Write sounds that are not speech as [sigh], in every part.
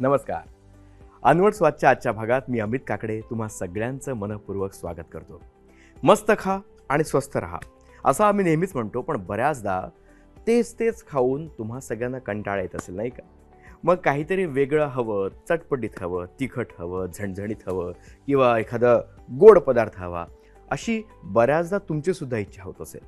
नमस्कार. अनवट स्वादच्या आजच्या भागात मी अमित काकडे तुम्हा सगळ्यांचं मनपूर्वक स्वागत करतो. मस्त खा आणि स्वस्थ राहा असं आम्ही नेहमीच म्हणतो पण बऱ्याचदा तेच तेच खाऊन तुम्हा सगळ्यांना कंटाळा येत असेल नाही का? मग काहीतरी वेगळं हवं चटपटीत हवं तिखट हवं झणझणीत हवं किंवा एखादं गोड पदार्थ हवा अशी बऱ्याचदा तुमचीसुद्धा इच्छा होत असेल.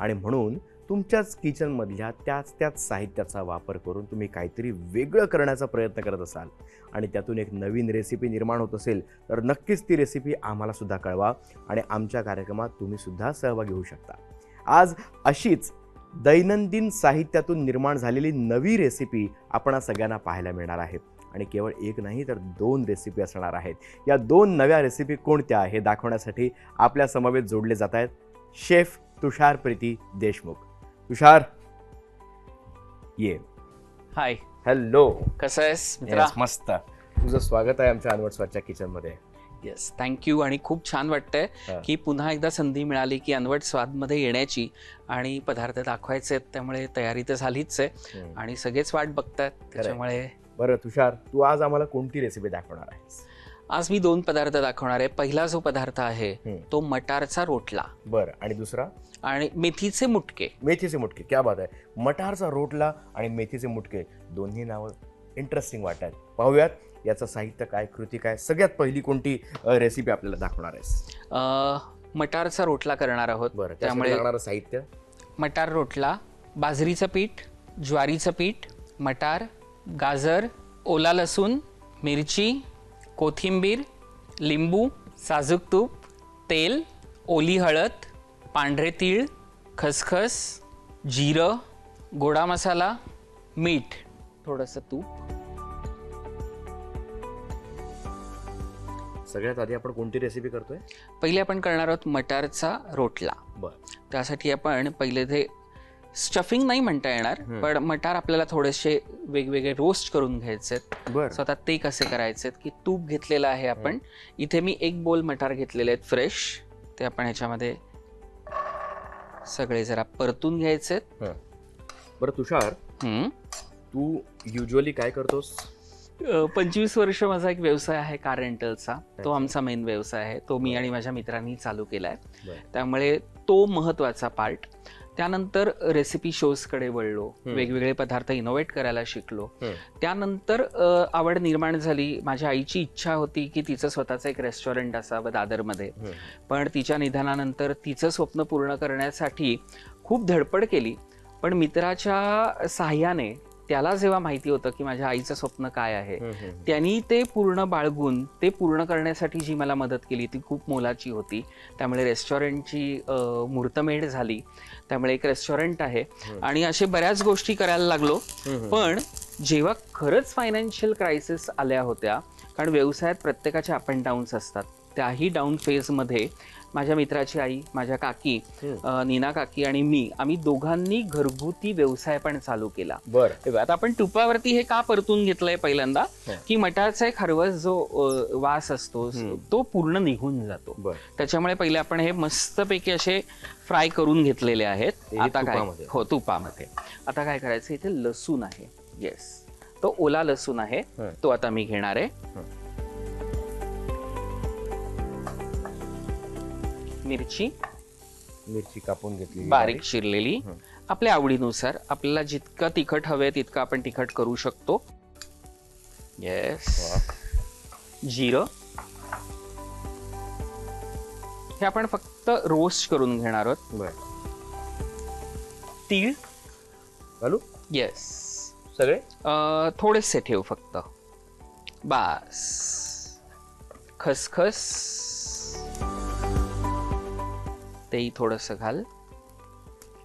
आणि म्हणून तुमच्याच किचनमधल्या त्याच त्याच साहित्याचा वापर करून तुम्ही काहीतरी वेगळं करण्याचा प्रयत्न करत असाल आणि त्यातून एक नवीन रेसिपी निर्माण होत असेल तर नक्कीच ती रेसिपी आम्हालासुद्धा कळवा आणि आमच्या कार्यक्रमात तुम्ही सुद्धा सहभागी होऊ शकता. आज अशीच दैनंदिन साहित्यातून निर्माण झालेली नवी रेसिपी आपण सगळ्यांना पाहायला मिळणार आहे. आणि केवळ एक नाही तर दोन रेसिपी असणार आहेत. या दोन नव्या रेसिपी कोणत्या हे दाखवण्यासाठी आपल्या समवेत जोडले जात आहेत शेफ तुषार प्रीती देशमुख. तुषार? ये. हाय. हॅलो कसं आहेस मित्रा? मस्त. तुझं स्वागत आहे आमच्या अनवट स्वच्छच्या किचनमध्ये. येस थँक्यू आणि खूप छान वाटतंय हा. की पुन्हा एकदा संधी मिळाली की अनवट स्वादमध्ये येण्याची आणि पदार्थ दाखवायचे आहेत त्यामुळे तयारी तर झालीच आहे. आणि सगळेच वाट बघतायत त्याच्यामुळे बरं तुषार तू आज आम्हाला कोणती रेसिपी दाखवणार आहेस? आज मी दोन पदार्थ दाखवणार आहे. पहिला जो पदार्थ आहे. तो मटारचा रोटला. बरं. आणि दुसरा? आणि मेथीचे मुटके. मेथीचे मुटके. क्या बात आहे. मटारचा रोटला आणि मेथीचे मुटके. दोन्ही नावं इंटरेस्टिंग वाटत आहेत पाहूयात याचं साहित्य काय कृती काय? सगळ्यात पहिली कोणती रेसिपी आपल्याला दाखवणार आहेस? अं, मटारचा रोटला करणार आहोत. बरं. त्यामुळे त्यामुळे लागणारं साहित्य? मटार रोटला बाजरीचं पीठ ज्वारीचं पीठ मटार गाजर ओला लसूण मिरची कोथिंबीर लिंबू साजूक तूप तेल ओली हळद पांढरे तीळ खसखस जिरं गोडा मसाला मीठ थोडंसं तूप. सगळ्यात आधी आपण कोणती रेसिपी करतोय? पहिले आपण करणार आहोत मटारचा रोटला. बरं. त्यासाठी आपण पहिले ते स्टफिंग नाही म्हणता येणार. पण मटार आपल्याला थोडेसे वेगवेगळे रोस्ट करून घ्यायचे बरं. सो आता ते कसे करायचे की तूप घेतलेलं आहे आपण. इथे मी एक बोल मटार घेतलेले आहेत फ्रेश ते आपण ह्याच्यामध्ये सगळे जरा परतून घ्यायचे बरं तुषार तू युजली काय करतोस? पंचवीस वर्ष माझा एक व्यवसाय आहे कार रेंटलचा तो. आमचा मेन व्यवसाय आहे. तो मी आणि माझ्या मित्रांनी चालू केलाय. बरं. त्यामुळे तो महत्त्वाचा पार्ट त्यानंतर रेसिपी शोजकडे वळलो. वेगवेगळे पदार्थ इनोव्हेट करायला शिकलो. त्यानंतर आवड निर्माण झाली माझ्या आईची इच्छा होती की तिचं स्वतःचं एक रेस्टॉरंट असावं दादरमध्ये. पण तिच्या निधनानंतर तिचं स्वप्न पूर्ण करण्यासाठी खूप धडपड केली पण मित्राच्या साह्याने त्याला जेव्हा माहिती होतं की माझ्या आईचं स्वप्न काय आहे. त्यांनी ते पूर्ण बाळगून ते पूर्ण करण्यासाठी जी मला मदत केली ती खूप मोलाची होती त्यामुळे रेस्टॉरंटची अ, मुहूर्तमेढ झाली त्यामुळे एक रेस्टॉरंट आहे. आणि असे बऱ्याच गोष्टी करायला लागलो. पण जेव्हा खरंच फायनान्शियल क्रायसिस आल्या होत्या कारण व्यवसायात प्रत्येकाचे अप अँड डाऊन्स असतात त्याही डाऊन फेजमध्ये माझ्या मित्राची आई माझ्या काकी. अ, नीना काकी आणि मी आम्ही दोघांनी घरगुती व्यवसाय पण चालू केला. बरं. हे बघ, आता आपण तुपावरती हे का परतून घेतलंय पहिल्यांदा? हं. की मटारचा एक हरवस जो अ, वास असतो. तो पूर्ण निघून जातो. बरं. त्याच्यामुळे पहिले आपण हे मस्तपैकी असे फ्राय करून घेतलेले आहेत. हे आता काय? तुपामध्ये? हो तुपामध्ये. आता काय करायचं? इथे लसूण आहे. येस. तो ओला लसूण आहे. हं. तो आता मी घेणार आहे. हं. मिरची. मिरची कापून घेतली बारीक चिरलेली. हं. आपल्या आवडीनुसार आपल्याला जितकं तिखट हवंय तितकं आपण तिखट करू शकतो. येस जिरं. हे आपण फक्त रोस्ट करून घेणार आहोत. बरं. तीळ. घालू? येस सगळे? थोडेसे ठेव फक्त. बास. खसखस. तेही थोडंसं घाल.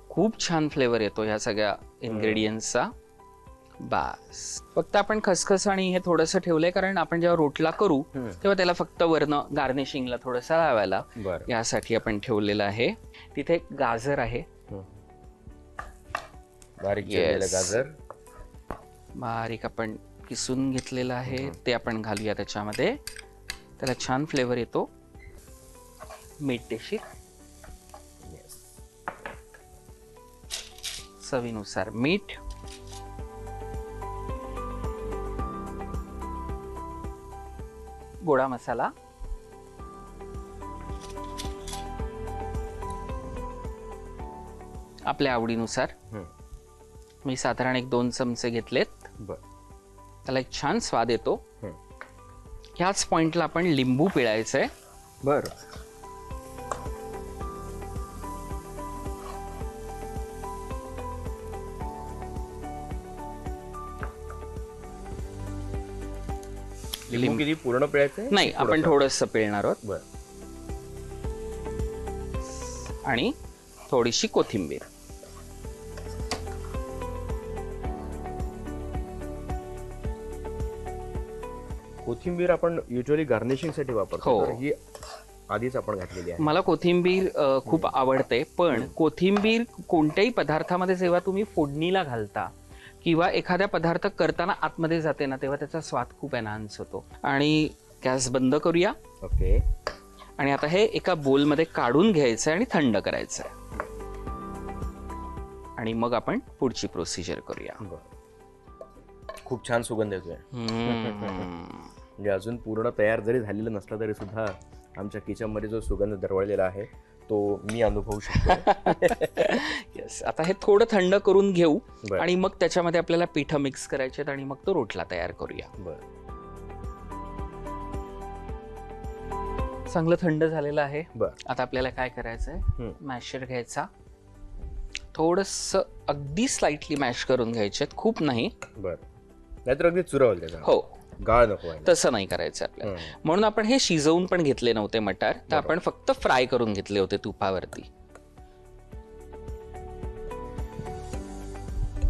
खूप छान फ्लेवर येतो ह्या सगळ्या इन्ग्रेडियंट्सचा बस. फक्त आपण खसखस आणि हे थोडंसं ठेवलंय कारण आपण जेव्हा रोटला करू तेव्हा त्याला फक्त वरनं गार्निशिंगला थोडंसं लावायला यासाठी आपण ठेवलेलं आहे. तिथे एक गाजर आहे. बारीक गाजर. बारीक आपण किसून घेतलेलं आहे. ते आपण घालूया त्याच्यामध्ये. त्याला छान फ्लेवर येतो. मीठ देशील चवीनुसार मीठ. गोडा मसाला. आपल्या आवडीनुसार. मी साधारण एक दोन चमचे घेतलेत. त्याला एक छान स्वाद येतो. ह्याच पॉइंटला आपण लिंबू पिळायचंय. बर. लिंबू किती पूर्ण पिळायचं नाही आपण थोडंसं. पिळणार आहोत. बर. आणि थोडीशी कोथिंबीर. कोथिंबीर आपण युजली गार्निशिंगसाठी वापरतो. हो. तर ही आधीच आपण घातलेली आहे. मला कोथिंबीर अ, खूप आवडते पण कोथिंबीर कोणत्याही पदार्थामध्ये जेव्हा तुम्ही फोडणीला घालता किंवा एखाद्या पदार्थ करताना आतमध्ये जाते ना तेव्हा त्याचा स्वाद खूप एनहान्स होतो. आणि गॅस बंद करूया. ओके. आणि आता हे एका बोलमध्ये काढून घ्यायचं आहे आणि थंड करायचं आहे आणि मग आपण पुढची प्रोसिजर करूया. खूप छान सुगंध येतोय. म्हणजे अजून पूर्ण तयार जरी झालेलं नसलं तरी सुद्धा आमच्या किचनमध्ये जो सुगंध दरवळलेला आहे तो मी अनुभवू शकतो. [laughs] येस आता हे थोडं थंड करून घेऊ आणि मग त्याच्यामध्ये आपल्याला पिठं मिक्स करायचे आहेत आणि मग तो रोटला तयार करूया. बर. चांगलं थंड झालेलं आहे. आता आपल्याला काय करायचं आहे हम्म. मॅशर घ्यायचा. थोडस अगदी स्लाइटली मॅश करून घ्यायचे खूप नाही. बर. नाहीतर अगदी चुरावल हो. गाळ नको तसं नाही करायचं आपल्याला. म्हणून आपण हे शिजवून पण घेतले नव्हते मटार तर. आपण फक्त फ्राय करून घेतले होते तुपावरती.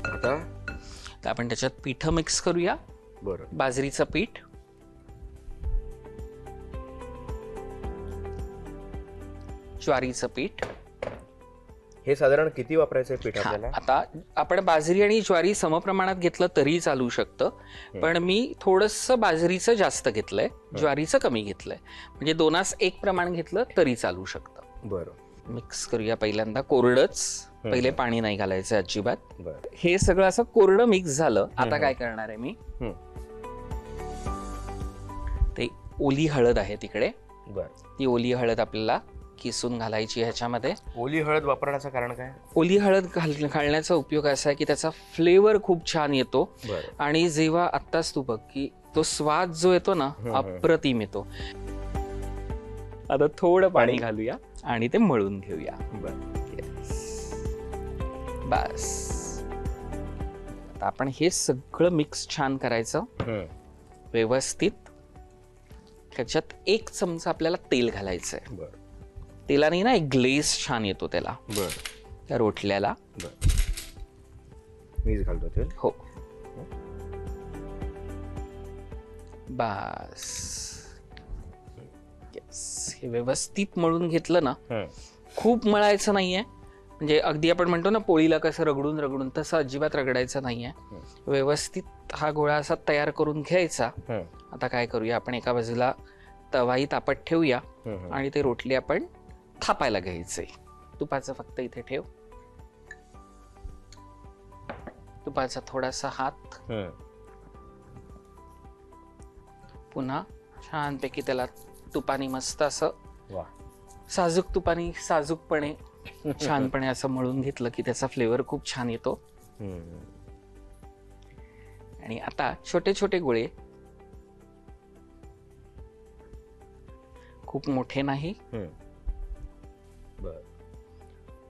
आता? तर आपण त्याच्यात पिठं मिक्स करूया. बर. बाजरीचं पीठ. ज्वारीचं पीठ. हे साधारण किती वापरायचं पीठ आपल्याला? आता आपण बाजरी आणि ज्वारी समप्रमाणात घेतलं तरी चालू शकतं. पण मी थोडस बाजरीचं जास्त घेतलंय ज्वारीचं कमी घेतलंय. म्हणजे दोनास एक प्रमाण घेतलं तरी चालू शकतं. बरं. मिक्स करूया पहिल्यांदा कोरडच. पहिले पाणी नाही घालायचं अजिबात. हे सगळं असं कोरडं मिक्स झालं. आता. काय करणार आहे मी. ते ओली हळद आहे तिकडे. बर. ती ओली हळद आपल्याला किसून घालायची ह्याच्यामध्ये. ओली हळद वापरण्याचं कारण काय? ओली हळद घाल घालण्याचा उपयोग असा आहे की त्याचा फ्लेवर खूप छान येतो. बर. आणि जेव्हा आत्ताच तू बघ की तो स्वाद जो येतो ना. अप्रतिम येतो. आता थोडं पाणी पाणी. घालूया आणि ते मळून घेऊया. बर. बस. आता आपण हे सगळं मिक्स छान करायचं. व्यवस्थित. त्याच्यात एक चमचा आपल्याला तेल घालायचं आहे बर. तेलाने ना एक ग्लेस छान येतो त्याला. बर. त्या रोटल्याला. बर. मीच घालतो तेल. हो. बस. हे व्यवस्थित मळून घेतलं ना. खूप मळायचं नाहीये. म्हणजे अगदी आपण म्हणतो ना पोळीला कसं रगडून रगडून तसं अजिबात रगडायचं नाहीये. व्यवस्थित हा गोळा असा तयार करून घ्यायचा. आता काय करूया आपण एका बाजूला तवाही तापत ठेवूया. आणि ते रोटली आपण थापायला घ्यायचंय. तुपाचं फक्त इथे ठेव. तुपाचा थोडासा हात. पुन्हा छानपैकी त्याला तुपाने मस्त असं साजूक तुपाने साजूकपणे छानपणे असं मळून घेतलं की त्याचा फ्लेवर खूप छान येतो. आणि आता छोटे छोटे गोळे. खूप मोठे नाही. बर.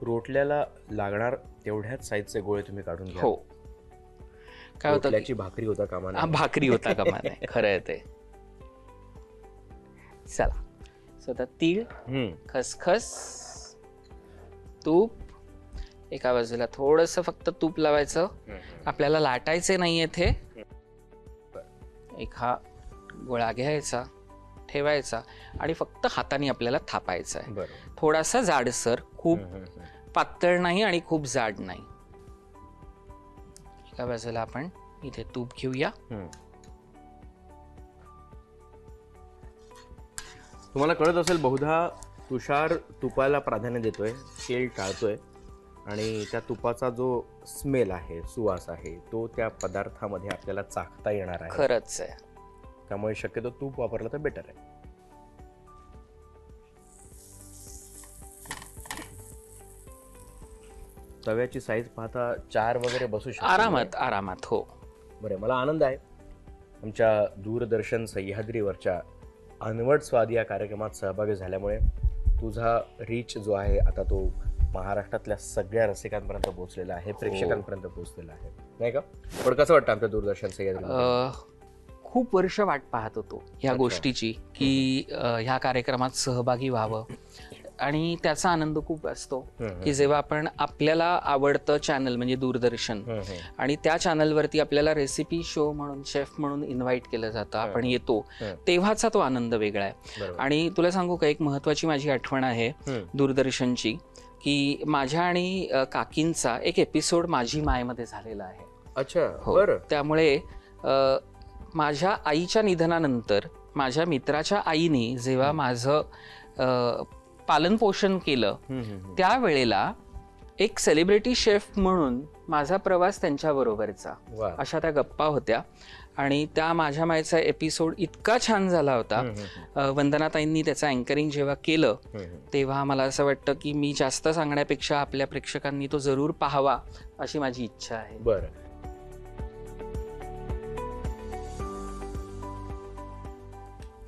रोटल्याला लागणार तेवढ्याच साईजचे गोळे तुम्ही काढून घ्या. हो. काय होतं भाकरी होता कामा. भाकरी होता का नाही [laughs] खरं आहे ते. चला. सो आता तीळ हम्म. खसखस तूप. एका बाजूला थोडंसं फक्त तूप लावायचं. आपल्याला लाटायचे नाही येथे एक हा गोळा घ्यायचा. ठेवायचा आणि फक्त हाताने आपल्याला थापायचा आहे थोडासा जाडसर खूप पातळ नाही आणि खूप जाड नाही. एका बाजूला आपण इथे तूप घेऊया. तुम्हाला कळत असेल बहुधा तुषार तुपाला प्राधान्य देतोय तेल टाळतोय आणि त्या तुपाचा जो स्मेल आहे सुवास आहे तो त्या पदार्थामध्ये आपल्याला चाखता येणार आहे. खरंच आहे. त्यामुळे शक्यतो तूप वापरलं तर बेटर आहे. तव्याची साईज पाहता चार वगैरे बसू शकतो. आरामात आरामात हो. बरं मला आनंद आहे. आमच्या दूरदर्शन सह्याद्रीवरच्या अनवट स्वाद या कार्यक्रमात सहभागी झाल्यामुळे तुझा रीच जो आहे आता तो महाराष्ट्रातल्या सगळ्या रसिकांपर्यंत पोहोचलेला आहे प्रेक्षकांपर्यंत पोहोचलेला आहे. नाही का? पण कसं वाटतं आमच्या दूरदर्शन सह्याद्री खूप वर्ष वाट पाहत होतो ह्या. गोष्टीची की ह्या कार्यक्रमात सहभागी व्हावं. आणि त्याचा आनंद खूप असतो की जेव्हा आपण आपल्याला आवडतं चॅनल म्हणजे दूरदर्शन आणि त्या चॅनलवरती आपल्याला रेसिपी शो म्हणून शेफ म्हणून इन्व्हाइट केलं जातं आपण येतो. तेव्हाचा तो आनंद वेगळा आहे. आणि तुला सांगू का एक महत्वाची माझी आठवण आहे दूरदर्शनची की माझ्या आणि काकींचा एक एपिसोड माझी मायमध्ये झालेला आहे. अच्छा. हो. त्यामुळे माझ्या आईच्या निधनानंतर माझ्या मित्राच्या आईने जेव्हा माझं पालनपोषण केलं. त्यावेळेला एक सेलिब्रिटी शेफ म्हणून माझा प्रवास त्यांच्याबरोबरचा. अशा त्या गप्पा होत्या. आणि त्या माझ्या मायचा एपिसोड इतका छान झाला होता. वंदनाताईंनी त्याचं अँकरिंग जेव्हा केलं. तेव्हा मला असं वाटतं की मी जास्त सांगण्यापेक्षा आपल्या प्रेक्षकांनी तो जरूर पाहावा अशी माझी इच्छा आहे. बरं.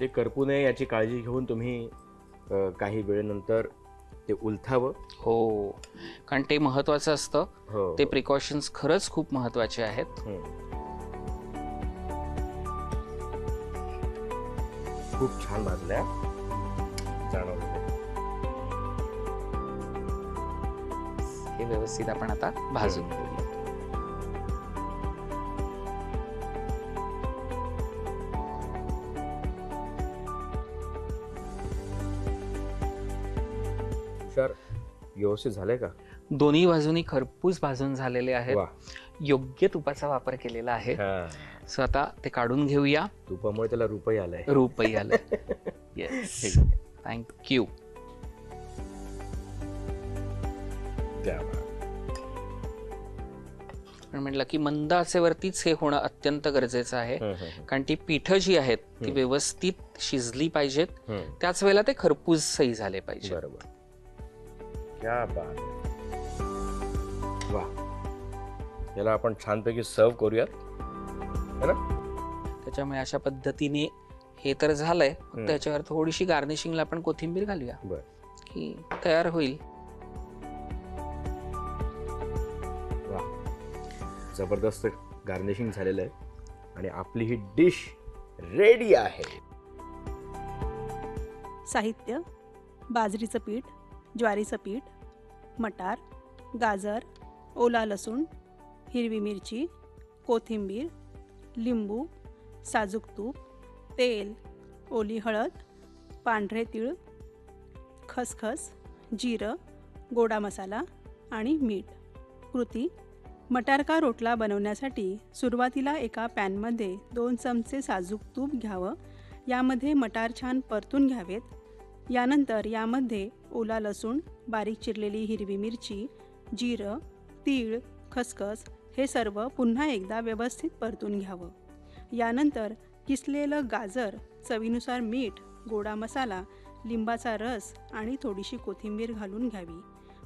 ते करपू नये याची काळजी घेऊन तुम्ही काही वेळेनंतर ते उलथावं. हो. कारण ते महत्वाचं असतं. हो. ते प्रिकॉशन्स खरंच खूप महत्त्वाचे आहेत. खूप छान भाजल्या जाणवलं. हे व्यवस्थित आपण आता भाजून घेऊया व्यवस्थित झालंय का? दोन्ही बाजूनी खरपूस भाजून झालेले आहेत. योग्य तुपाचा वापर केलेला आहे. हा. सो आता ते काढून घेऊया. तुपामुळे त्याला रुपये आलाय. रूपही आलं येस. थँक्यू म्हटलं की मंद आचेवरतीच हे होणं अत्यंत गरजेचं आहे. कारण ती पीठं जी आहेत ती. व्यवस्थित शिजली पाहिजेत. त्याच वेळेला ते खरपूसही झाले पाहिजे बरोबर. क्या बात. वा याला आपण छानपैकी सर्व करूयात. है ना? त्याच्यामुळे अशा पद्धतीने हे तर झालंय. फक्त. त्याच्यावर थोडीशी गार्निशिंगला आपण कोथिंबीर घालूया. बर. की तयार होईल. वा जबरदस्त गार्निशिंग झालेलं आहे. आणि आपली ही डिश रेडी आहे. साहित्य बाजरीचं पीठ ज्वारीचं पीठ मटार गाजर ओला लसूण हिरवी मिरची कोथिंबीर लिंबू साजूक तूप तेल ओली हळद पांढरे तीळ खसखस जिरं गोडा मसाला आणि मीठ. कृती मटार का रोटला बनवण्यासाठी सुरुवातीला एका पॅनमध्ये दोन चमचे साजूक तूप घ्यावं यामध्ये मटार छान परतून घ्यावेत यानंतर यामध्ये ओला लसूण बारीक चिरलेली हिरवी मिरची जिरं तीळ खसखस हे सर्व पुन्हा एकदा व्यवस्थित परतून घ्यावं. यानंतर किसलेलं गाजर चवीनुसार मीठ गोडा मसाला लिंबाचा रस आणि थोडीशी कोथिंबीर घालून घ्यावी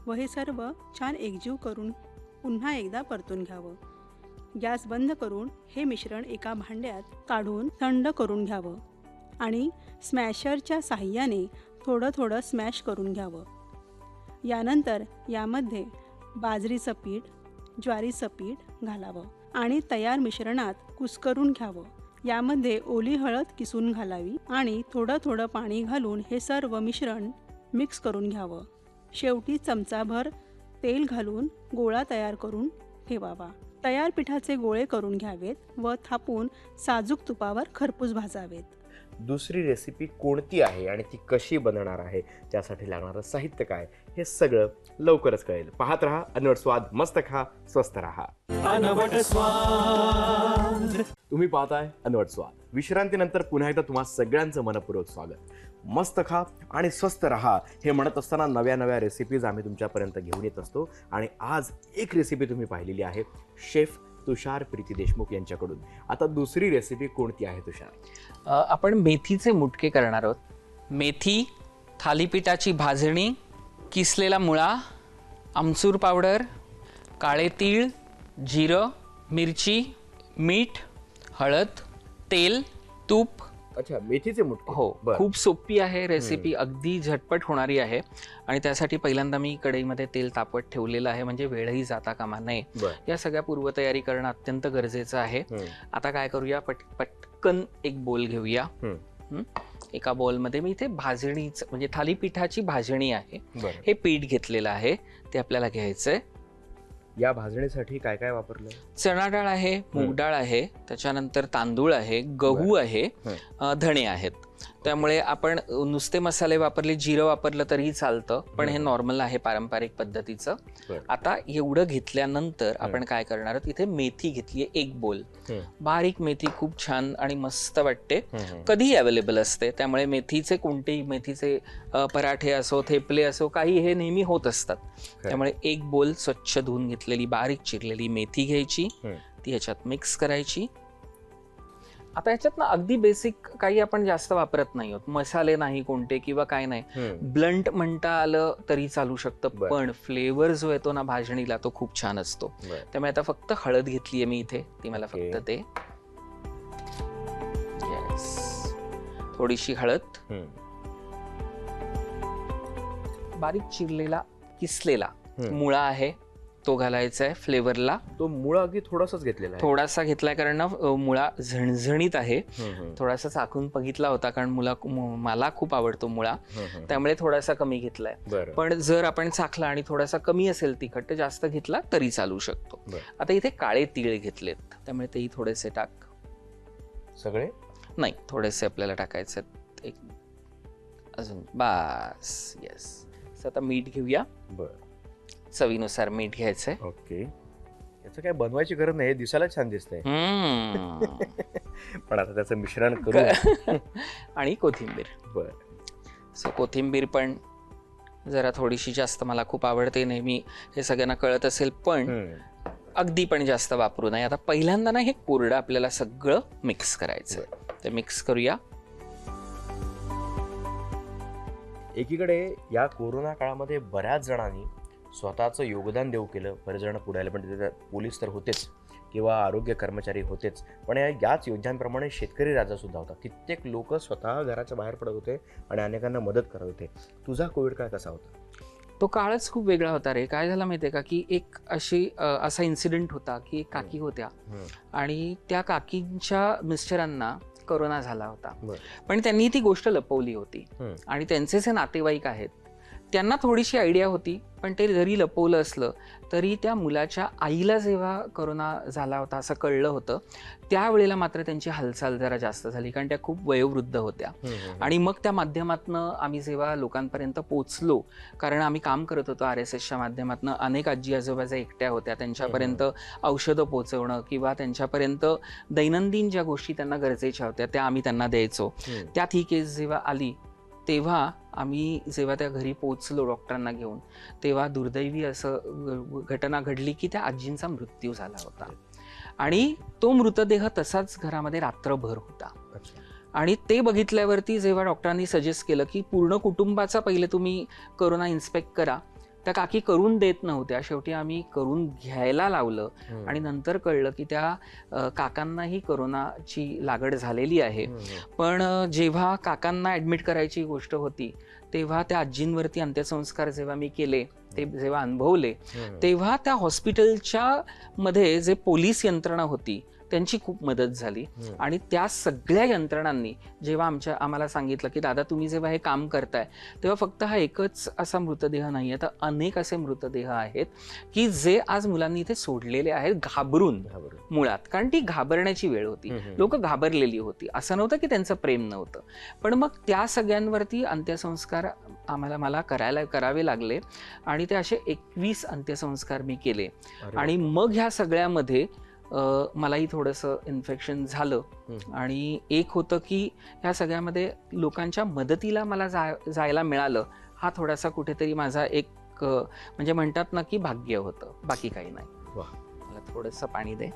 व हे सर्व छान एकजीव करून पुन्हा एकदा परतून घ्यावं. गॅस बंद करून हे मिश्रण एका भांड्यात काढून थंड करून घ्यावं आणि स्मॅशरच्या साह्याने थोडं थोडं स्मॅश करून घ्यावं. यानंतर यामध्ये बाजरीचं पीठ ज्वारीचं पीठ घालावं आणि तयार मिश्रणात कुस्करून घ्यावं. यामध्ये ओली हळद किसून घालावी आणि थोडं थोडं पाणी घालून हे सर्व मिश्रण मिक्स करून घ्यावं. शेवटी चमचाभर तेल घालून गोळा तयार करून ठेवावा. तयार पिठाचे गोळे करून घ्यावेत व थापून साजूक तुपावर खरपूस भाजावेत. दुसरी रेसिपी कोणती आहे आणि ती कशी बनणार आहे? त्यासाठी लागणारं साहित्य काय? हे सगळं लवकरच कळेल. पाहत राहा अनवट स्वाद मस्त खा स्वस्त राहा. अनवट स्वाद. तुम्ही पाहताय अनवट स्वाद. विश्रांतीनंतर पुन्हा एकदा तुम्हा सगळ्यांचं मनपूर्वक स्वागत. मस्त खा आणि स्वस्त राहा हे म्हणत असताना नव्या नव्या रेसिपीज आम्ही तुमच्यापर्यंत घेऊन येत असतो. आणि आज एक रेसिपी तुम्ही पाहिलेली आहे. शेफ तुषार प्रीती देशमुख यांच्याकडून. आता दुसरी रेसिपी कोणती आहे तुषार? आपण मेथीचे मुटके करणार आहोत. मेथी थालीपीठाची भाजणी किसलेला मुळा आमचूर पावडर काळे तीळ जिरं मिरची मीठ हळद तेल तूप अच्छा मेथीचे मुटके. हो. खूप सोपी आहे रेसिपी अगदी झटपट होणारी आहे. आणि त्यासाठी पहिल्यांदा मी कढईमध्ये तेल तापत ठेवलेलं आहे म्हणजे वेळही जाता कामा नये. या सगळ्या पूर्वतयारी करणं अत्यंत गरजेचं आहे. आता काय करूया पट पटकन एक बोल घेऊया. हम्म. एका बोलमध्ये मी इथे भाजणीच म्हणजे थालीपीठाची भाजणी आहे. हे पीठ घेतलेलं आहे ते आपल्याला घ्यायचंय. या भाजणीसाठी काय काय वापरलं? चणा डाळ आहे मूग डाळ आहे त्याच्यानंतर तांदूळ आहे गहू आहे धणे आहेत. त्यामुळे आपण नुसते मसाले वापरले जिरं वापरलं तरीही चालतं पण हे. नॉर्मल आहे पारंपरिक पद्धतीचं. आता एवढं घेतल्यानंतर आपण काय करणार आहोत इथे मेथी घेतली एक बोल. बारीक मेथी खूप छान आणि मस्त वाटते. कधीही अवेलेबल असते त्यामुळे मेथीचे कोणतेही मेथीचे पराठे असो थेपले असो काही हे नेहमी होत असतात त्यामुळे एक बोल स्वच्छ धुवून घेतलेली बारीक चिरलेली मेथी घ्यायची. ती ह्याच्यात मिक्स करायची आता ह्याच्यात ना अगदी बेसिक काही आपण जास्त वापरत नाही आहोत मसाले नाही कोणते किंवा काय नाही. ब्लंट म्हणता आलं तरी चालू शकतं. पण फ्लेवर जो येतो ना भाजणीला तो खूप छान असतो. त्यामुळे आता फक्त हळद घेतलीये मी इथे ती मला. फक्त ते थोडीशी हळद. बारीक चिरलेला किसलेला. मुळा आहे तो घालायचा आहे फ्लेवरला तो मुळा अगदी थोडासाच घेतलेला आहे. थोडासा घेतलाय कारण ना मुळा झणझणीत आहे. थोडासा चाकून बघितला होता कारण मुला मला खूप आवडतो मुळा. त्यामुळे थोडासा कमी घेतलाय. पण जर आपण चाखला आणि थोडासा कमी असेल तिखट तर जास्त घेतला तरी चालू शकतो. आता इथे काळे तीळ घेतलेत. त्यामुळे तेही थोडेसे टाक. सगळे? नाही थोडेसे आपल्याला टाकायचे. एक अजून बास येस आता मीठ घेऊया. बर. चवीनुसार मीठ घ्यायचंय. ओके. याचं काय बनवायची गरज नाही हे दिसायला छान दिसतंय. हम्म. [laughs] पण आता त्याचं मिश्रण करू. [laughs] आणि कोथिंबीर. बर. सो कोथिंबीर पण जरा थोडीशी जास्त मला खूप आवडते नेहमी हे सगळ्यांना कळत असेल पण हम्म. अगदी पण जास्त वापरू नये. आता पहिल्यांदा ना हे कोरडं आपल्याला सगळं मिक्स करायचं ते मिक्स करूया. एकीकडे या कोरोना काळामध्ये बऱ्याच जणांनी स्वतःचं योगदान देऊ केलं. बरेच जण पुढे आले पण त्याच्यात पोलीस तर होतेच किंवा आरोग्य कर्मचारी होतेच. पण या याच योद्ध्यांप्रमाणे शेतकरी राजा सुद्धा होता. कित्येक लोक स्वतः घराच्या बाहेर पडत होते आणि अनेकांना मदत करत होते. तुझा कोविड काळ कसा होता? तो काळच खूप वेगळा होता रे. काय झालं माहितीये का? की एक अशी असा इन्सिडेंट होता की एक काकी होत्या. आणि त्या काकींच्या मिस्टरांना कोरोना झाला होता. पण त्यांनी ती गोष्ट लपवली होती. आणि त्यांचे जे नातेवाईक आहेत. त्यांना थोडीशी आयडिया होती पण ते जरी लपवलं असलं तरी त्या मुलाच्या आईला जेव्हा कोरोना झाला होता असं कळलं होतं त्यावेळेला मात्र त्यांची हालचाल जरा जास्त झाली कारण त्या खूप वयोवृद्ध होत्या. आणि मग त्या माध्यमातनं आम्ही जेव्हा लोकांपर्यंत पोचलो कारण आम्ही काम करत होतो आर एस एसच्या माध्यमातनं अनेक आजी आजोबा ज्या एकट्या होत्या त्यांच्यापर्यंत औषधं पोचवणं किंवा त्यांच्यापर्यंत दैनंदिन ज्या गोष्टी त्यांना गरजेच्या होत्या त्या आम्ही त्यांना द्यायचो. त्यात ही केस जेव्हा आली तेव्हा आम्ही जेव्हा त्या घरी पोचलो डॉक्टरांना घेऊन तेव्हा दुर्दैवी असं घटना घडली की त्या आजींचा मृत्यू झाला होता आणि तो मृतदेह तसाच घरामध्ये रात्रभर होता. आणि ते बघितल्यावरती जेव्हा डॉक्टरांनी सजेस्ट केलं की पूर्ण कुटुंबाचा पहिले तुम्ही करोना इन्स्पेक्ट करा त्या काकी करून देत नव्हत्या शेवटी आम्ही करून घ्यायला लावलं. आणि नंतर कळलं की त्या काकांनाही करोनाची लागड झालेली आहे. पण जेव्हा काकांना ॲडमिट करायची गोष्ट होती तेव्हा त्या आजींवरती अंत्यसंस्कार जेव्हा मी केले ते जेव्हा अनुभवले. तेव्हा त्या हॉस्पिटलच्या मध्ये जे पोलीस यंत्रणा होती त्यांची खूप मदत झाली. आणि त्या सगळ्या यंत्रणांनी जेव्हा आमच्या आम्हाला सांगितलं की दादा तुम्ही जेव्हा हे काम करताय तेव्हा फक्त हा एकच असा मृतदेह नाही आहे. तर अनेक असे मृतदेह आहेत की जे आज मुलांनी इथे सोडलेले आहेत घाबरून. मुळात. कारण ती घाबरण्याची वेळ होती. लोक घाबरलेली होती. असं नव्हतं की त्यांचं प्रेम नव्हतं. पण मग त्या सगळ्यांवरती अंत्यसंस्कार आम्हाला मला करायला करावे लागले. आणि ते असे एकवीस अंत्यसंस्कार मी केले. आणि मग ह्या सगळ्यामध्ये मलाही थोडंसं इन्फेक्शन झालं. आणि एक होतं की ह्या सगळ्यामध्ये लोकांच्या मदतीला मला जाय जायला मिळालं हा थोडासा कुठेतरी माझा एक म्हणजे म्हणतात ना की भाग्य होतं बाकी काही नाही. मला थोडंसं पाणी दे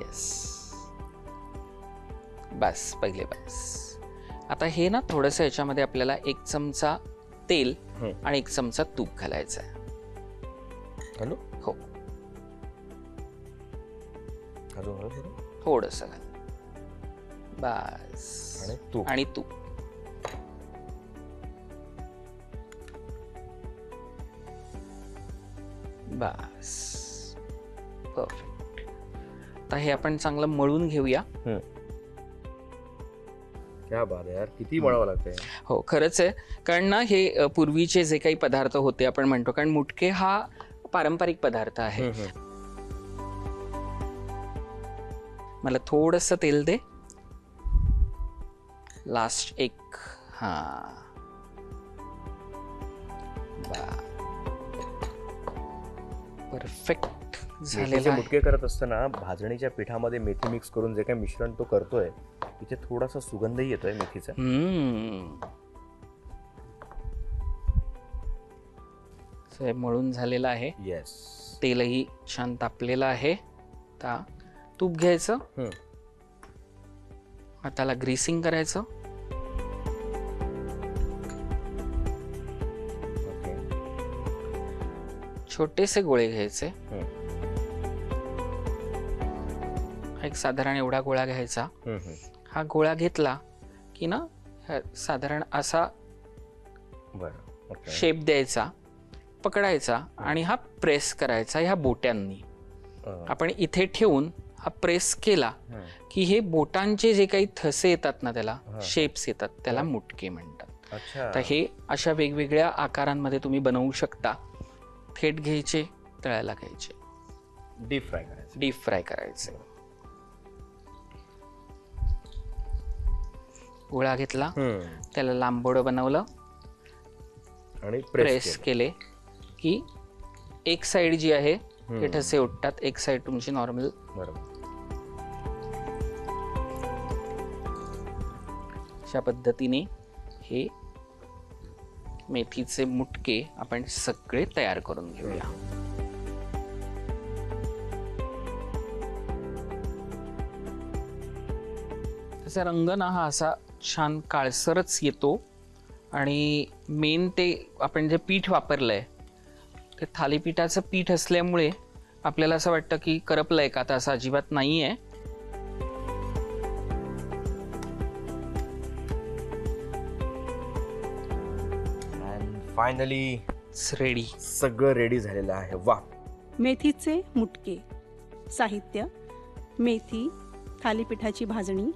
येस बस पहिले बस आता हे ना थोडंसं याच्यामध्ये आपल्याला एक चमचा तेल. आणि एक चमचा तूप घालायचं आहे घालू? अजून? थोडंसं बस. आणि तूप आणि तूप बस. परफेक्ट. आता हे आपण चांगलं मळून घेऊया. क्या बात आहे यार किती लागतंय. हो खरंच आहे. कारण ना हे अ, पूर्वीचे जे काही पदार्थ होते आपण म्हणतो कारण मुटके हा पारंपरिक पदार्थ आहे. हम्म, हम्म. मला थोडस तेल दे. लास्ट एक. हा. परफेक्ट झालेला मुटके करत असताना भाजणीच्या पिठामध्ये मेथी मिक्स करून जे काही मिश्रण तो करतोय तिथे थोडासा सुगंधही येतोय मेथीचा. मळून झालेलं आहे. येस तेलही छान तापलेलं आहे. आता तूप घ्यायचं. हाताला ग्रीसिंग करायचं. ओके. छोटेसे गोळे घ्यायचे. एक साधारण एवढा गोळा घ्यायचा. हा गोळा घेतला की ना साधारण असा बरं ओके. शेप द्यायचा पकडायचा आणि हा प्रेस करायचा ह्या बोट्यांनी. आपण इथे ठेवून हा प्रेस केला. की हे बोटांचे जे काही थसे येतात ना त्याला. शेप्स येतात त्याला. मुटके म्हणतात. तर हे अशा वेगवेगळ्या आकारांमध्ये तुम्ही बनवू शकता. थेट घ्यायचे तळायला घ्यायचे. डीप फ्राय करायचं. डीप फ्राय करायचे. गोळा घेतला. त्याला लांबोडं बनवलं. आणि प्रेस केले. की एक साइड जी आहे ते. ठसे उठतात. एक साइड तुमची नॉर्मल बरोबर. अशा पद्धतीने हे मेथीचे मुटके आपण सगळे तयार करून घेऊया. त्याचा रंग ना हा असा छान काळसरच येतो आणि मेन ते आपण जे पीठ वापरलं आहे ते थालीपीठाचं पीठ असल्यामुळे आपल्याला असं वाटतं की करपलं आहे का? तर असं अजिबात नाही आहे फायनली रेडी सगळं रेडी झालेलं आहे. वा. मेथीचे मुटके साहित्य मेथी थालीपीठाची भाजणी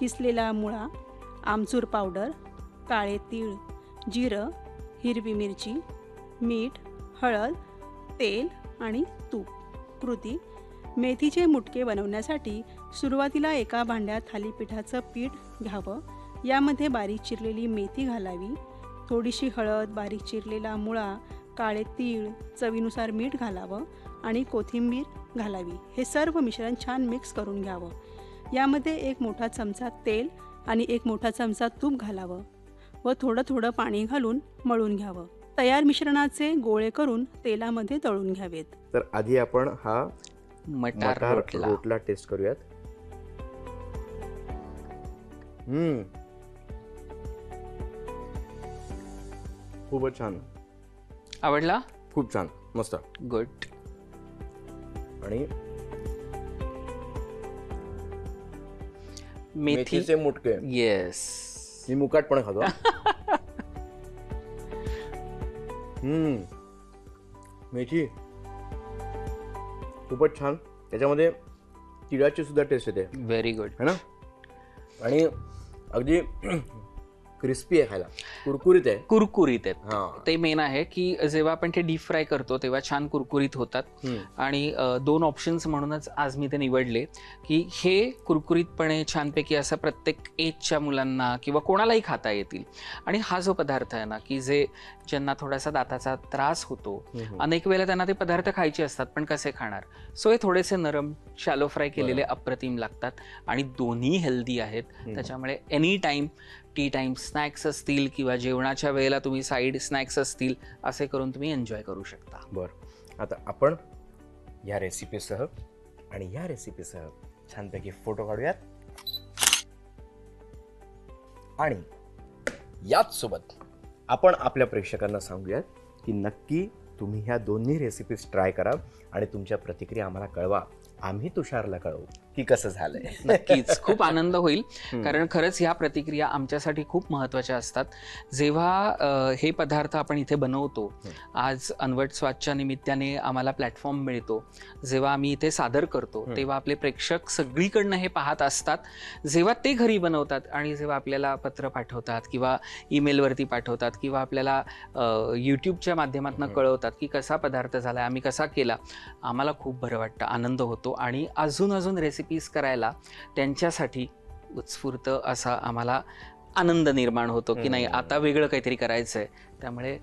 किसलेला मुळा आमचूर पावडर काळे तीळ जिरं हिरवी मिरची मीठ हळद तेल आणि तूप. कृती मेथीचे मुटके बनवण्यासाठी सुरुवातीला एका भांड्यात थालीपीठाचं पीठ घ्यावं यामध्ये बारीक चिरलेली मेथी घालावी थोडीशी हळद बारीक चिरलेला मुळा काळे तीळ चवीनुसार मीठ घालावं आणि कोथिंबीर घालावी. हे सर्व मिश्रण छान मिक्स करून घ्यावं. यामध्ये एक मोठा चमचा तेल आणि एक मोठा चमचा तूप घालावं व थोडं थोडं पाणी घालून मळून घ्यावं. तयार मिश्रणाचे गोळे करून तेलामध्ये तळून घ्यावेत. तर आधी आपण हा मटार रोटला. टेस्ट करूयात. खूपच छान. आवडला? खूप छान. मस्त. गुड आणि मेथी मेथीचे मुटके. येस मी मुकाट पण खातो. हम्म. मेथी. खूपच छान. त्याच्यामध्ये तिळाची सुद्धा टेस्ट येते. व्हेरी गुड है ना? आणि अगदी क्रिस्पी आहे खायला कुरकुरीत आहे कुरकुरीत आहेत ते मेन आहे की जेव्हा आपण ते डीप फ्राय करतो तेव्हा छान कुरकुरीत होतात. आणि दोन ऑप्शन्स म्हणूनच आज मी ते निवडले की हे कुरकुरीतपणे छानपैकी असं प्रत्येक एजच्या मुलांना किंवा कोणालाही खाता येतील आणि हा जो पदार्थ आहे ना की जे ज्यांना थोडासा दाताचा त्रास होतो. अनेक वेळेला त्यांना ते पदार्थ खायचे असतात पण कसे खाणार सो हे थोडेसे नरम शॅलो फ्राय केलेले. अप्रतिम लागतात आणि दोन्ही हेल्दी आहेत. त्याच्यामुळे any time tea time snacks असतील किंवा जेवणाच्या वेळेला तुम्ही साईड स्नॅक्स असतील असे करून तुम्ही एन्जॉय करू शकता. बरं. आता आपण या रेसिपीसह आणि या रेसिपीसह छानपैकी फोटो काढूयात. आणि याच सोबत आपण आपल्या प्रेक्षकांना सांगूयात की नक्की तुम्ही ह्या दोन्ही रेसिपीज ट्राय करा आणि तुमच्या प्रतिक्रिया आम्हाला कळवा. आम्ही तुषारला कळवू. की कसं झालंय? [laughs] नक्कीच. खूप आनंद होईल. कारण खरंच ह्या प्रतिक्रिया आमच्यासाठी खूप महत्त्वाच्या असतात. जेव्हा हे पदार्थ आपण इथे बनवतो आज अनवट स्वादच्या निमित्ताने आम्हाला प्लॅटफॉर्म मिळतो. जेव्हा आम्ही इथे सादर करतो. तेव्हा आपले प्रेक्षक सगळीकडनं हे पाहत असतात. जेव्हा ते घरी बनवतात आणि जेव्हा आपल्याला पत्र पाठवतात किंवा ईमेलवरती पाठवतात किंवा आपल्याला यूट्यूबच्या माध्यमातून. कळवतात की कसा पदार्थ झाला आम्ही कसा केला आम्हाला खूप बरं वाटतं आनंद होतो आणि अजून अजून रेसिपीज करायला त्यांच्यासाठी उत्स्फूर्त असा आम्हाला आनंद निर्माण होतो की नाही. आता वेगळं काहीतरी करायचं आहे त्यामुळे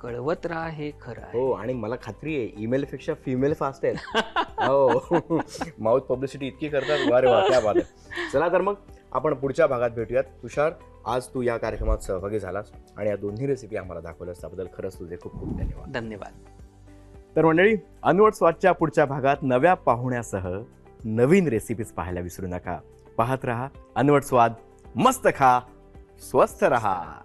कळवत राहा हे खरं आहे. हो आणि मला खात्री आहे ईमेल पेक्षा फिमेल फास्ट आहेत. [laughs] हो. माउथ पब्लिसिटी इतकी करतात. वा रे वा क्या बात आहे. चला तर मग आपण पुढच्या भागात भेटूयात. तुषार आज तू या कार्यक्रमात सहभागी झालास आणि या दोन्ही रेसिपी आम्हाला दाखवल्यास त्याबद्दल खरंच तुझे खूप खूप धन्यवाद. धन्यवाद. तर मंडळी अनवट स्वादच्या पुढच्या भागात नव्या पाहुण्यासह नवीन रेसिपीज पाहायला विसरू नका. पाहत रहा अनवट स्वाद मस्त खा स्वस्थ रहा.